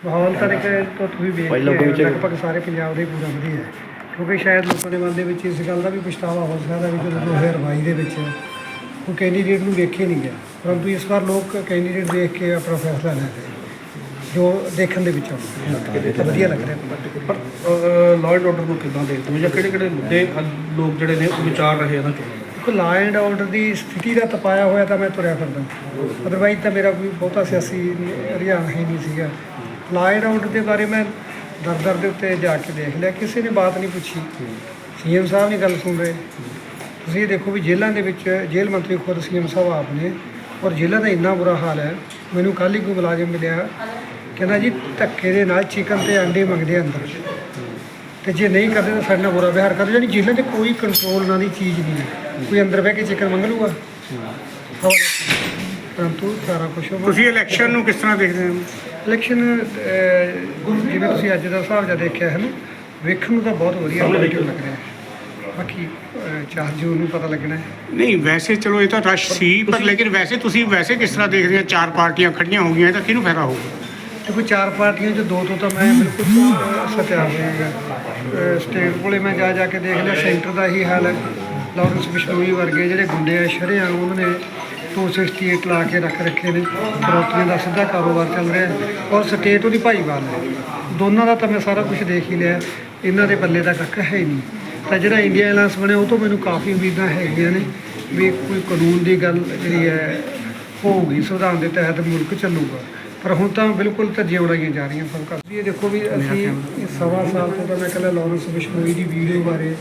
ਮਾਹੌਲ ਤਾਂ ਇੱਕ ਤੋਂ ਤੁਸੀਂ ਵੇਖ ਪਹਿਲਾਂ ਕੋਈ ਲਗਭਗ ਸਾਰੇ ਪੰਜਾਬ ਦੇ ਪੂਰਾ ਵਧੀਆ ਹੈ। ਕਿਉਂਕਿ ਸ਼ਾਇਦ ਲੋਕਾਂ ਦੇ ਮਨ ਦੇ ਵਿੱਚ ਇਸ ਗੱਲ ਦਾ ਵੀ ਪਛਤਾਵਾ ਹੋ ਸਕਦਾ ਵੀ ਜਦੋਂ 2022 ਦੇ ਵਿੱਚ ਉਹ ਕੈਂਡੀਡੇਟ ਨੂੰ ਵੇਖੇ ਨਹੀਂ ਗਿਆ। ਪਰੰਤੂ ਇਸ ਵਾਰ ਲੋਕ ਕੈਂਡੀਡੇਟ ਦੇਖ ਕੇ ਆਪਣਾ ਫੈਸਲਾ ਲੈ ਰਹੇ ਜੋ ਦੇਖਣ ਦੇ ਵਿੱਚ ਆਉਂਦਾ ਤਾਂ ਵਧੀਆ ਲੱਗ ਰਿਹਾ। ਪਰ ਲਾਅ ਐਂਡ ਆਰਡਰ ਨੂੰ ਕਿੱਦਾਂ ਦੇਖਦੇ ਹੋ? ਜਾਂ ਕਿਹੜੇ ਕਿਹੜੇ ਮੁੱਦੇ ਲੋਕ ਜਿਹੜੇ ਨੇ ਉਹ ਵਿਚਾਰ ਰਹੇ ਇਹਨਾਂ ਚੋਣਾਂ ਦੇਖੋ ਲਾ ਐਂਡ ਆਰਡਰ ਦੀ ਸਥਿਤੀ ਦਾ ਤਪਾਇਆ ਹੋਇਆ ਤਾਂ ਮੈਂ ਤੁਰਿਆ ਫਿਰਦਾ। ਅਦਰਵਾਈਜ਼ ਤਾਂ ਮੇਰਾ ਕੋਈ ਬਹੁਤਾ ਸਿਆਸੀ ਰੁਝਾਨ ਹੀ ਨਹੀਂ ਸੀਗਾ। ਲਾ ਐਂਡ ਆਰਡਰ ਦੇ ਬਾਰੇ ਮੈਂ ਦਰ ਦਰ ਦੇ ਉੱਤੇ ਜਾ ਕੇ ਦੇਖ ਲਿਆ ਕਿਸੇ ਨੇ ਬਾਤ ਨਹੀਂ ਪੁੱਛੀ। ਸੀਐਮ ਸਾਹਿਬ ਨੇ ਗੱਲ ਸੁਣ ਰਹੇ। ਤੁਸੀਂ ਇਹ ਦੇਖੋ ਵੀ ਜੇਲ੍ਹਾਂ ਦੇ ਵਿੱਚ ਜੇਲ੍ਹ ਮੰਤਰੀ ਖੁਦ ਸੀਐਮ ਸਾਹਿਬ ਆਪ ਨੇ ਔਰ ਜੇਲ੍ਹਾਂ ਦਾ ਇੰਨਾ ਬੁਰਾ ਹਾਲ ਹੈ ਮੈਨੂੰ ਕੱਲ੍ਹ ਹੀ ਕੋਈ ਮੁਲਾਜ਼ਮ ਮਿਲਿਆ ਕਹਿੰਦਾ ਜੀ ਧੱਕੇ ਦੇ ਨਾਲ ਚਿਕਨ ਤੇ ਅੰਡੇ ਮੰਗਦੇ ਅੰਦਰ। ਤੇ ਜੇ ਨਹੀਂ ਕਰਦੇ ਤਾਂ ਸਾਡੇ ਨਾਲ ਬੁਰਾ ਵਿਹਾਰ ਕਰਦੇ ਜਾਨੀ ਜੇਲ੍ਹਾਂ 'ਚ ਕੋਈ ਕੰਟਰੋਲ ਨਾਂ ਦੀ ਚੀਜ਼ ਨਹੀਂ ਹੈ। ਕੋਈ ਅੰਦਰ ਬਹਿ ਕੇ ਚਿਕਨ ਮੰਗ ਲੂਗਾ ਪਰੰਤੂ ਸਾਰਾ ਕੁਝ ਤੁਸੀਂ ਇਲੈਕਸ਼ਨ ਨੂੰ ਕਿਸ ਤਰ੍ਹਾਂ ਦੇਖਦੇ ਹੋ? ਇਲੈਕਸ਼ਨ ਜਿਵੇਂ ਤੁਸੀਂ ਅੱਜ ਦਾ ਹਿਸਾਬ ਜਿਹਾ ਦੇਖਿਆ ਹੈ ਨਾ ਵੇਖਣ ਨੂੰ ਤਾਂ ਬਹੁਤ ਵਧੀਆ ਪੋਜ਼ਿਟਿਵ ਲੱਗ ਰਿਹਾ ਹੈ। ਬਾਕੀ 4 ਜੂਨ ਨੂੰ ਪਤਾ ਲੱਗਣਾ ਹੈ। ਨਹੀਂ ਵੈਸੇ ਚਲੋ ਇਹ ਤਾਂ ਰਸ਼ ਸੀ ਪਰ ਲੇਕਿਨ ਵੈਸੇ ਤੁਸੀਂ ਵੈਸੇ ਕਿਸ ਤਰ੍ਹਾਂ ਦੇਖਦੇ ਹੋ ਚਾਰ ਪਾਰਟੀਆਂ ਖੜੀਆਂ ਹੋ ਗਈਆਂ ਤਾਂ ਕਿਹਨੂੰ ਫਾਇਦਾ ਹੋਊਗਾ ਦੇਖੋ ਚਾਰ ਪਾਰਟੀਆਂ ਚ ਦੋ ਤੋਂ ਤਾਂ ਮੈਂ ਬਿਲਕੁਲ ਅਹ, ਸਤਿਆਰ ਹੋਇਆਗਾ ਸਟੇਟ ਕੋਲੇ ਮੈਂ ਜਾ ਜਾ ਕੇ ਦੇਖ ਲਿਆ ਸੈਂਟਰ ਦਾ ਹੀ ਹਾਲ ਹੈ। ਲਾਰੈਂਸ ਬਿਸ਼ਨੋਈ ਵਰਗੇ ਜਿਹੜੇ ਗੁੰਡੇ ਆ ਸ਼ਰੇਆਮ ਉਹਨਾਂ ਨੇ 268 ਲਾ ਕੇ ਰੱਖ ਰੱਖੇ ਨੇ। ਫਰੋਤੀਆਂ ਦਾ ਸਿੱਧਾ ਕਾਰੋਬਾਰ ਚੱਲ ਰਿਹਾ ਔਰ ਸਟੇਟ ਉਹਦੀ ਭਾਈਵਾਲ ਹੈ। ਦੋਨਾਂ ਦਾ ਤਾਂ ਮੈਂ ਸਾਰਾ ਕੁਝ ਦੇਖ ਹੀ ਲਿਆ। ਇਹਨਾਂ ਦੇ ਬੱਲੇ ਦਾ ਕੱਖ ਹੈ ਨਹੀਂ। ਤਾਂ ਜਿਹੜਾ ਇੰਡੀਆ ਅਲਾਈਅੰਸ ਬਣਿਆ, ਉਹ ਤੋਂ ਮੈਨੂੰ ਕਾਫੀ ਉਮੀਦਾਂ ਹੈਗੀਆਂ ਨੇ ਵੀ ਕੋਈ ਕਾਨੂੰਨ ਦੀ ਗੱਲ ਜਿਹੜੀ ਹੈ, ਹੋਊਗੀ, ਸੰਵਿਧਾਨ ਦੇ ਤਹਿਤ ਮੁਲਕ ਚੱਲੂਗਾ। ਪਰ ਹੁਣ ਤਾਂ ਬਿਲਕੁਲ ਧੱਜੀਆਂ ਉਡਾਈਆਂ ਜਾ ਰਹੀਆਂ ਸਭ ਕਰ ਇਹ ਦੇਖੋ ਵੀ ਅਸੀਂ ਸਵਾ ਸਾਲ ਤੋਂ ਤਾਂ ਮੈਂ ਕਹਿੰਦਾ ਲਾਰੈਂਸ ਬਿਸ਼ਨੋਈ ਦੀ ਵੀਡੀਓ ਬਾਰੇ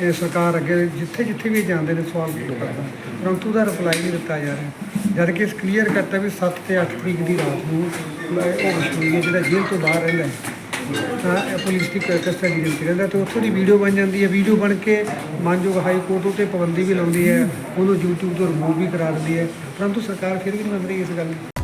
ਇਹ ਸਰਕਾਰ ਅੱਗੇ ਜਿੱਥੇ ਜਿੱਥੇ ਵੀ ਜਾਂਦੇ ਨੇ ਸਵਾਲ ਕਰਦਾ ਪਰੰਤੂ ਉਹਦਾ ਰਿਪਲਾਈ ਨਹੀਂ ਦਿੱਤਾ ਜਾ ਰਿਹਾ। ਜਦ ਕਿ ਇਸ ਕਲੀਅਰ ਕਰਤਾ ਵੀ 7 ਤੇ 8 ਤਰੀਕ ਦੀ ਰਾਤ ਨੂੰ ਉਹ ਬਿਸ਼ਨੋਈ ਜਿਹੜਾ ਜੇਲ੍ਹ ਤੋਂ ਬਾਹਰ ਰਹਿੰਦਾ ਤਾਂ ਪੁਲਿਸ ਦੀ ਕਸਟਡੀ ਦੇ ਵਿੱਚ ਰਹਿੰਦਾ ਤੇ ਉੱਥੋਂ ਦੀ ਵੀਡੀਓ ਬਣ ਜਾਂਦੀ ਹੈ। ਵੀਡੀਓ ਬਣ ਕੇ ਮਾਨਯੋਗ ਹਾਈ ਕੋਰਟ ਉੱਤੇ ਪਾਬੰਦੀ ਵੀ ਲਾਉਂਦੀ ਹੈ। ਉਹਨੂੰ YouTube ਤੋਂ ਰਿਮੂਵ ਵੀ ਕਰਾ ਦਿੰਦੀ ਹੈ। ਪਰੰਤੂ ਸਰਕਾਰ ਫਿਰ ਵੀ ਨਹੀਂ ਮੰਨ ਰਹੀ ਇਸ ਗੱਲ ਨੂੰ।